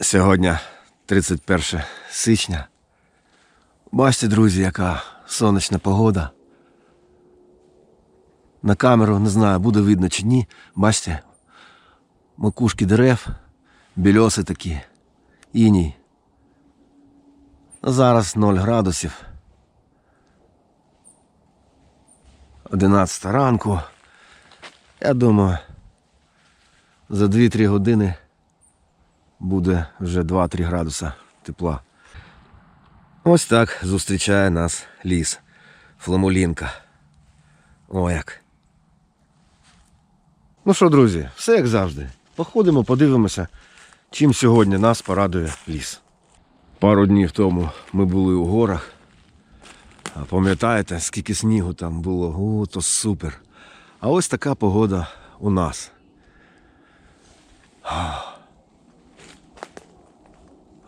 Сьогодні 31 січня. Бачите, друзі, яка сонячна погода. На камеру не знаю, буде видно чи ні. Бачите, макушки дерев, більоси такі, іній. Зараз 0 градусів. 11 ранку. Я думаю, за 2-3 години буде вже 2-3 градуса тепла. Ось так зустрічає нас ліс. Фламулінка. О як. Ну що, друзі, все як завжди. Походимо, подивимося, чим сьогодні нас порадує ліс. Пару днів тому ми були у горах. А пам'ятаєте, скільки снігу там було? О, то супер. А ось така погода у нас.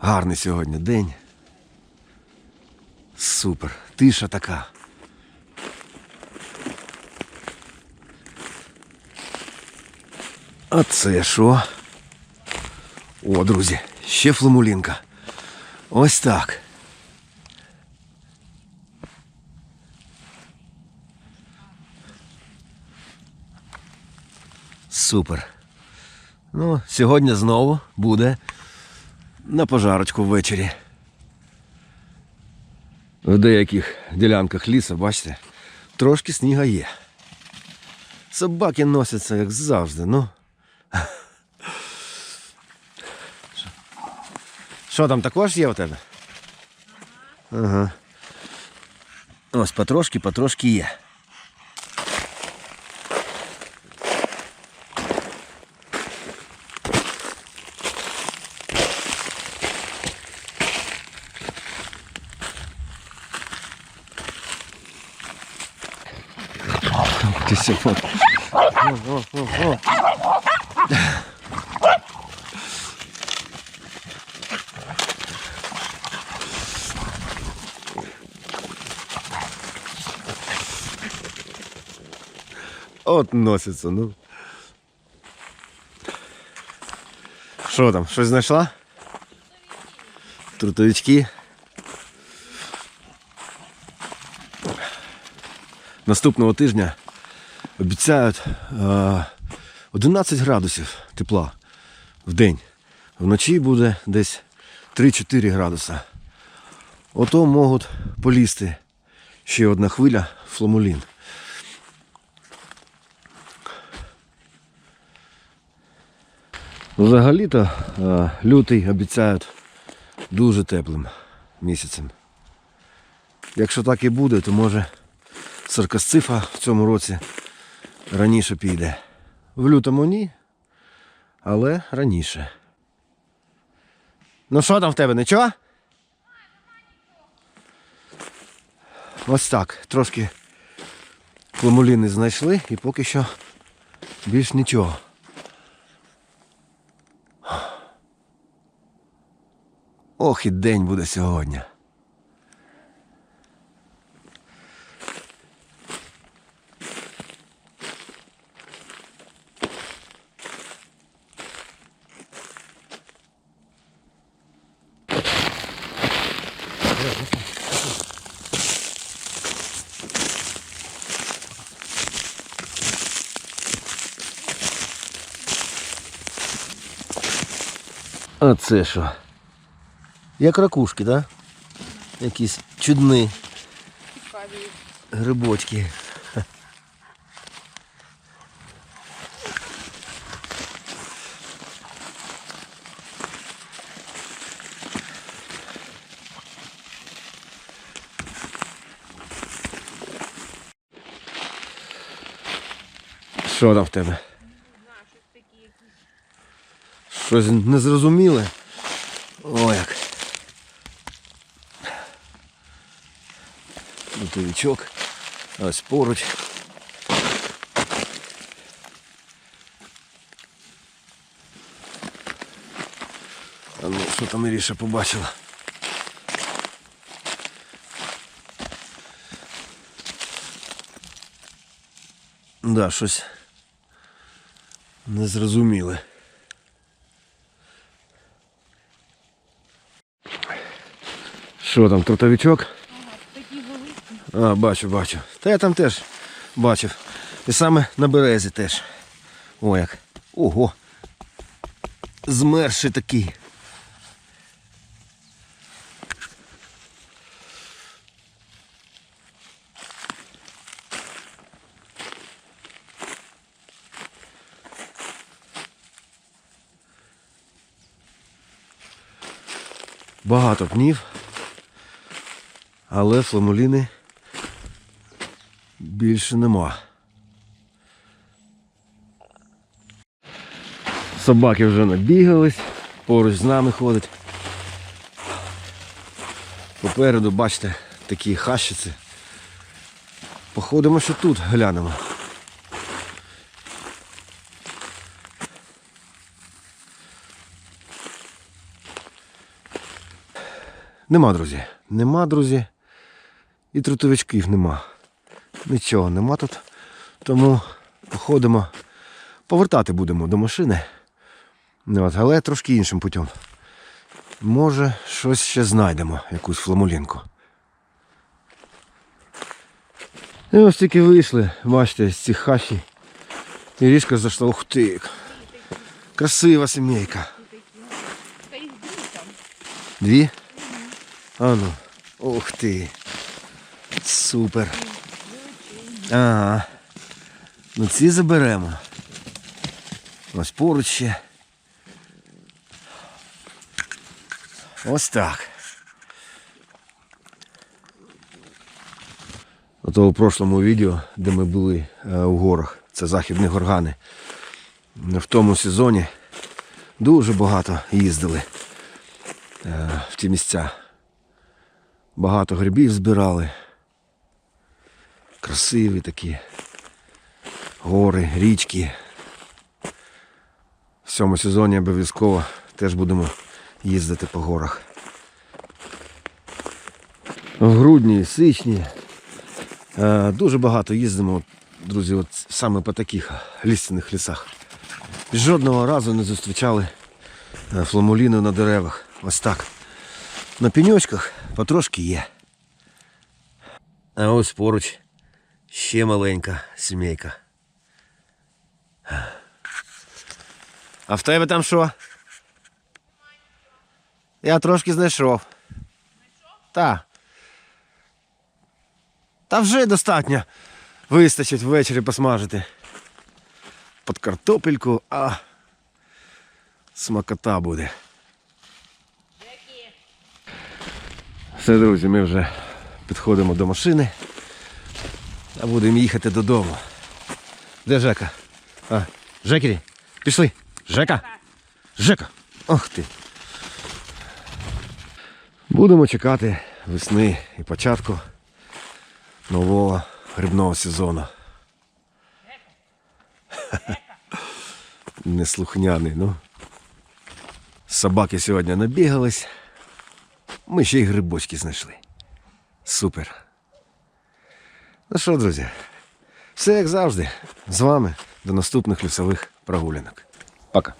Гарний сьогодні день. Супер. Тиша така. А це що? О, друзі, ще фламулінка. Ось так. Супер. Ну, сьогодні знову буде на пожарочку ввечері. В деяких ділянках лісу, бачите, трошки сніга є. Собаки носяться, як завжди, ну. Що- там також є у тебе? Ага. Ось потрошки, потрошки є. Ти сьогодні. От носиться, ну. Що там, щось знайшла? Трутовички. Наступного тижня обіцяють е, 11 градусів тепла в день. Вночі буде десь 3-4 градуса. Ото можуть полізти ще одна хвиля фламулін. Взагалі-то е, лютий обіцяють дуже теплим місяцем. Якщо так і буде, то може саркасцифа в цьому році раніше піде. В лютому ні, але раніше. Ну що там в тебе, нічого? Ось так. Трошки кламуліни знайшли і поки що більш нічого. Ох, і день буде сьогодні. А що? Як ракушки, так? Да? Якісь чудні грибочки. Що там в тебе? Щось незрозуміле. О, як. Лутовичок. Ось поруч. А ну, що там Іріша побачила? Да, щось незрозуміле. Що там, трутовичок? А, бачу, бачу. Та я там теж бачив. І саме на березі теж. О як. Ого. Змерший такий. Багато пнів, але фламуліни більше нема. Собаки вже набігались, поруч з нами ходять. Попереду, бачите, такі хащиці. Походимо, що тут глянемо. Нема, друзі. Нема, друзі. І трутовичків нема. Нічого нема тут. Тому походимо. Повертати будемо до машини. Ну, От, але трошки іншим путем. Може, щось ще знайдемо, якусь фламулінку. І ось тільки вийшли, бачите, з цих хащі. І річка зайшла. Ух ти! Красива сімейка. Дві там. Дві? А ну. Ух ти. Супер. Ага. Ну ці заберемо. Ось поруч ще. Ось так. Ото у прошлому відео, де ми були е, у горах, це західні горгани. В тому сезоні дуже багато їздили е, в ті місця. Багато грибів збирали. Красиві такі. Гори, річки. В цьому сезоні обов'язково теж будемо їздити по горах. В грудні, січні. Е, Дуже багато їздимо, друзі, от саме по таких лісяних лісах. Жодного разу не зустрічали е, фламуліну на деревах. Ось так. На пеньочках потрошки є. А ось поруч ще маленька сімейка. А в тебе там що? Я трошки знайшов. Та. Та вже достатньо. Вистачить ввечері посмажити. Під картопельку, а смакота буде. Все, друзі, ми вже підходимо до машини. А будемо їхати додому. Де Жека? А, Жекері, пішли. Жека. Жека. Ох ти. Будемо чекати весни і початку нового грибного сезону. Неслухняний, ну. Собаки сьогодні набігались. Ми ще й грибочки знайшли. Супер. Ну що, друзі, все як завжди. З вами до наступних лісових прогулянок. Пока.